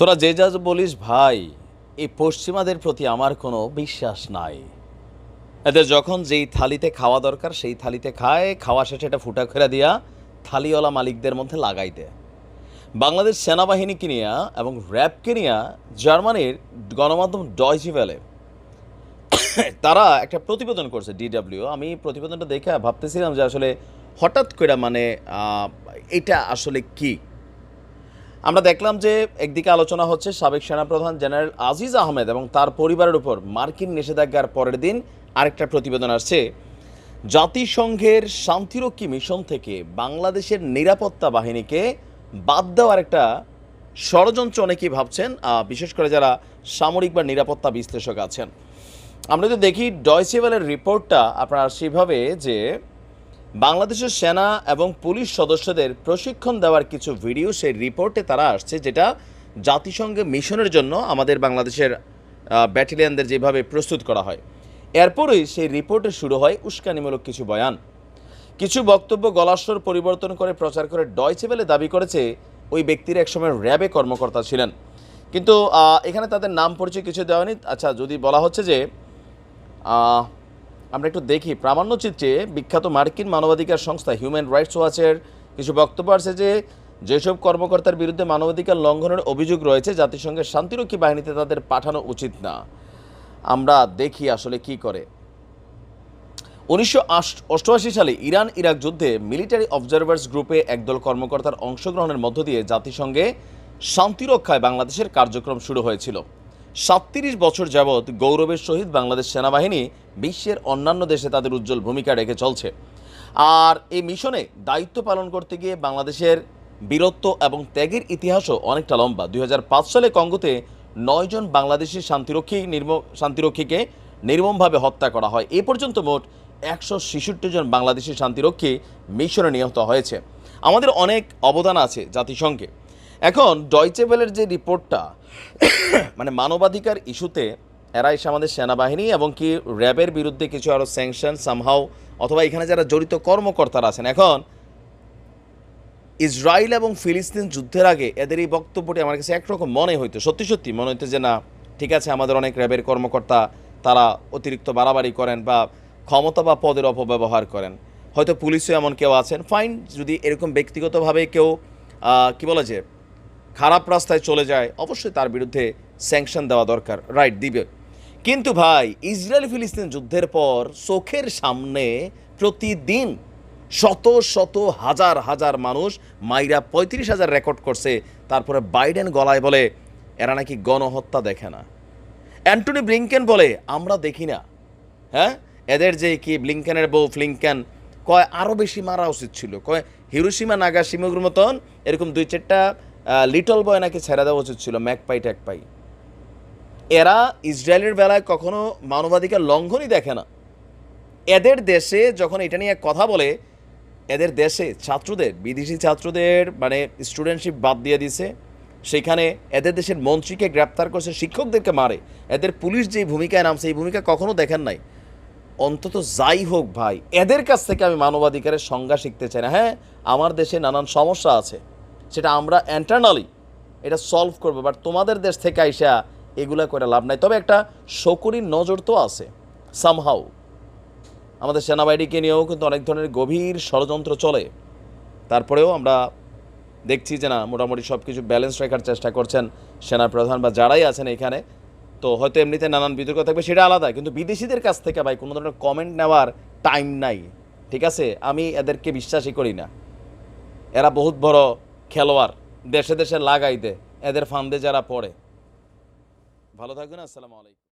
তোরা যে যা বলিস ভাই, এই পশ্চিমাদের প্রতি আমার কোনো বিশ্বাস নাই। এদের যখন যেই থালিতে খাওয়া দরকার, সেই থালিতে খায়, খাওয়া শেষে এটা ফুটা করে দিয়া থালিওয়ালা মালিকদের মধ্যে লাগাই দেয়। বাংলাদেশ সেনাবাহিনী কিনিয়া এবং র্যাব কিনিয়া জার্মানির গণমাধ্যম ডয়চি ভ্যালে, তারা একটা প্রতিবেদন করছে ডিডাব্লিউ। আমি প্রতিবেদনটা দেখে ভাবতেছিলাম যে আসলে হঠাৎ করে মানে এটা আসলে কি? আমরা দেখলাম যে একদিকে আলোচনা হচ্ছে সাবেক সেনাপ্রধান জেনারেল আজিজ আহমেদ এবং তার পরিবারের উপর মার্কিন নিষেধাজ্ঞার পরের দিন আরেকটা প্রতিবেদন আসছে। জাতিসংঘের শান্তিরক্ষী মিশন থেকে বাংলাদেশের নিরাপত্তা বাহিনীকে বাদ দেওয়ার একটা ষড়যন্ত্র অনেকেই ভাবছেন বিশেষ করে যারা সামরিক বা নিরাপত্তা বিশ্লেষক আছেন। আমরা যদি দেখি ডয়সেভেলের রিপোর্টটা আপনারা সেভাবে যে বাংলাদেশের সেনা এবং পুলিশ সদস্যদের প্রশিক্ষণ দেওয়ার কিছু ভিডিও সেই রিপোর্টে তারা আসছে, যেটা জাতিসংঘে মিশনের জন্য আমাদের বাংলাদেশের ব্যাটালিয়ানদের যেভাবে প্রস্তুত করা হয়। এরপরই সেই রিপোর্টে শুরু হয় উস্কানিমূলক কিছু বয়ান। কিছু বক্তব্য গলাস্বর পরিবর্তন করে প্রচার করে ডয়চেবেলে দাবি করেছে, ওই ব্যক্তির একসময় র্যাবে কর্মকর্তা ছিলেন। কিন্তু এখানে তাদের নাম পরিচয় কিছু দেওয়া নেই আচ্ছা যদি বলা হচ্ছে যে আমরা একটু দেখি। প্রামাণ্যচিত্রে বিখ্যাত মার্কিন মানবাধিকার সংস্থা হিউম্যান রাইটস ওয়াচের কিছু বক্তব্য আছে যে, যেসব কর্মকর্তার বিরুদ্ধে মানবাধিকার লঙ্ঘনের অভিযোগ রয়েছে, জাতিসংঘের শান্তিরক্ষী বাহিনীতে তাদের পাঠানো উচিত না। আমরা দেখি আসলে কি করে। উনিশশো অষ্টআশি সালে ইরান ইরাক যুদ্ধে মিলিটারি অবজারভার্স গ্রুপে একদল কর্মকর্তার অংশগ্রহণের মধ্য দিয়ে জাতিসংঘে শান্তিরক্ষায় বাংলাদেশের কার্যক্রম শুরু হয়েছিল। সাতত্রিশ বছর যাবৎ গৌরবের সহিত বাংলাদেশ সেনাবাহিনী বিশ্বের অন্যান্য দেশে তাদের উজ্জ্বল ভূমিকা রেখে চলছে। আর এই মিশনে দায়িত্ব পালন করতে গিয়ে বাংলাদেশের বীরত্ব এবং ত্যাগের ইতিহাসও অনেকটা লম্বা। দুই হাজার পাঁচ সালে কঙ্গোতে নয়জন বাংলাদেশি শান্তিরক্ষী নির্ম, শান্তিরক্ষীকে নির্মমভাবে হত্যা করা হয়। এ পর্যন্ত মোট একশো ছেষট্টি জন বাংলাদেশি শান্তিরক্ষী মিশনে নিহত হয়েছে। আমাদের অনেক অবদান আছে জাতিসংঘে। এখন ডয়চেবেলের যে রিপোর্টটা মানে মানবাধিকার ইস্যুতে এরা এসে আমাদের সেনাবাহিনী এবং কি র্যাবের বিরুদ্ধে কিছু আরও স্যাংশন সামহাও অথবা এখানে যারা জড়িত কর্মকর্তারা আছেন, এখন ইসরায়েল এবং ফিলিস্তিন যুদ্ধের আগে এদের এই বক্তব্যটি আমার কাছে একরকম মনে হইতো, সত্যি সত্যি মনে হইতো যে না, ঠিক আছে, আমাদের অনেক র্যাবের কর্মকর্তা তারা অতিরিক্ত বাড়াবাড়ি করেন বা ক্ষমতা বা পদের অপব্যবহার করেন। হয়তো পুলিশও এমন কেউ আছেন ফাইন যদি এরকম ব্যক্তিগতভাবে কেউ কি বলা যায় খারাপ রাস্তায় চলে যায়, অবশ্যই তার বিরুদ্ধে স্যাংশন দেওয়া দরকার। রাইট দিবে। কিন্তু ভাই ইসরায়েল ফিলিস্তিন যুদ্ধের পর চোখের সামনে প্রতিদিন শত শত, হাজার হাজার মানুষ মাইরা পঁয়ত্রিশ হাজার রেকর্ড করছে। তারপরে বাইডেন গলায় বলে, এরা নাকি গণহত্যা দেখে না। অ্যান্টনি ব্লিংকেন বলে, আমরা দেখি না। হ্যাঁ? এদের যে কি ব্লিংকেনের বউ ফ্লিংকেন, কয় আরও বেশি মারা উচিত ছিল। কয় হিরোসীমা নাগাসিমুর মতন এরকম দুই চারটা লিটল বয় নাকি ছেড়ে দেওয়া উচিত ছিল ম্যাকপাই ট্যাকপাই এরা ইসরায়েলের বেলায় কখনো মানবাধিকার লঙ্ঘনই দেখে না। এদের দেশে যখন এটা নিয়ে কথা বলে, এদের দেশে ছাত্রদের, বিদেশি ছাত্রদের মানে স্টুডেন্টশিপ বাদ দিয়ে দিছে। সেখানে এদের দেশের মন্ত্রীকে গ্রেপ্তার করছে, শিক্ষকদেরকে মারে। এদের পুলিশ যে ভূমিকায় নামছে, এই ভূমিকা কখনো দেখেন নাই। অন্তত যাই হোক ভাই, এদের কাছ থেকে আমি মানবাধিকারের সংজ্ঞা শিখতে চাই না। হ্যাঁ আমার দেশে নানান সমস্যা আছে। সেটা আমরা ইন্টারনালি এটা সলভ করব বাট তোমাদের দেশ থেকে আইসা এগুলা করে লাভ নাই। তবে একটা শকুরির নজর তো আছে সামহাউ আমাদের সেনাবাহিনীকে নিয়েও কিন্তু অনেক ধরনের গভীর ষড়যন্ত্র চলে। তারপরেও আমরা দেখছি যে না, মোটামুটি সব কিছু ব্যালেন্স রাখার চেষ্টা করছেন সেনা প্রধান বা যারাই আছেন এখানে। তো হয়তো এমনিতে নানান বিতর্ক থাকবে, সেটা আলাদা, কিন্তু বিদেশিদের কাছ থেকে ভাই কোনো ধরনের কমেন্ট নেওয়ার টাইম নাই। ঠিক আছে? আমি এদেরকে বিশ্বাসই করি না। এরা বহুত বড় খেলোয়াড় দেশে দেশে লাগাইতে এদের ফান্দে যারা পড়ে। ভালো থাকবেন আসসালামু আলাইকুম।